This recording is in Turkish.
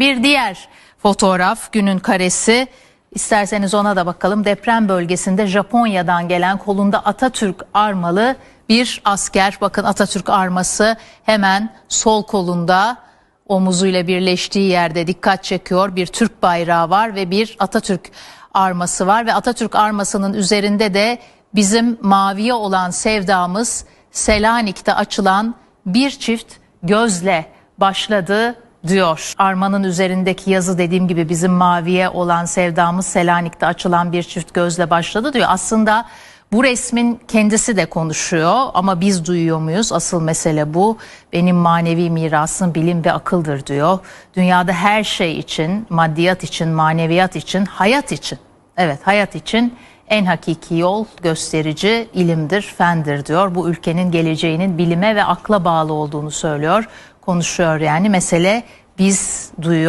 Bir diğer fotoğraf günün karesi. İsterseniz ona da bakalım. Deprem bölgesinde Japonya'dan gelen kolunda Atatürk armalı bir asker. Bakın Atatürk arması hemen sol kolunda omuzuyla birleştiği yerde dikkat çekiyor. Bir Türk bayrağı var ve bir Atatürk arması var ve Atatürk armasının üzerinde de bizim maviye olan sevdamız Selanik'te açılan bir çift gözle başladı diyor. Armanın üzerindeki yazı dediğim gibi bizim maviye olan sevdamız Selanik'te açılan bir çift gözle başladı diyor. Aslında bu resmin kendisi de konuşuyor ama biz duyuyor muyuz? Asıl mesele bu. Benim manevi mirasım bilim ve akıldır diyor. Dünyada her şey için, maddiyat için, maneviyat için, hayat için. Evet hayat için en hakiki yol gösterici ilimdir, fendir diyor. Bu ülkenin geleceğinin bilime ve akla bağlı olduğunu söylüyor. Konuşuyor yani mesele biz duyuyor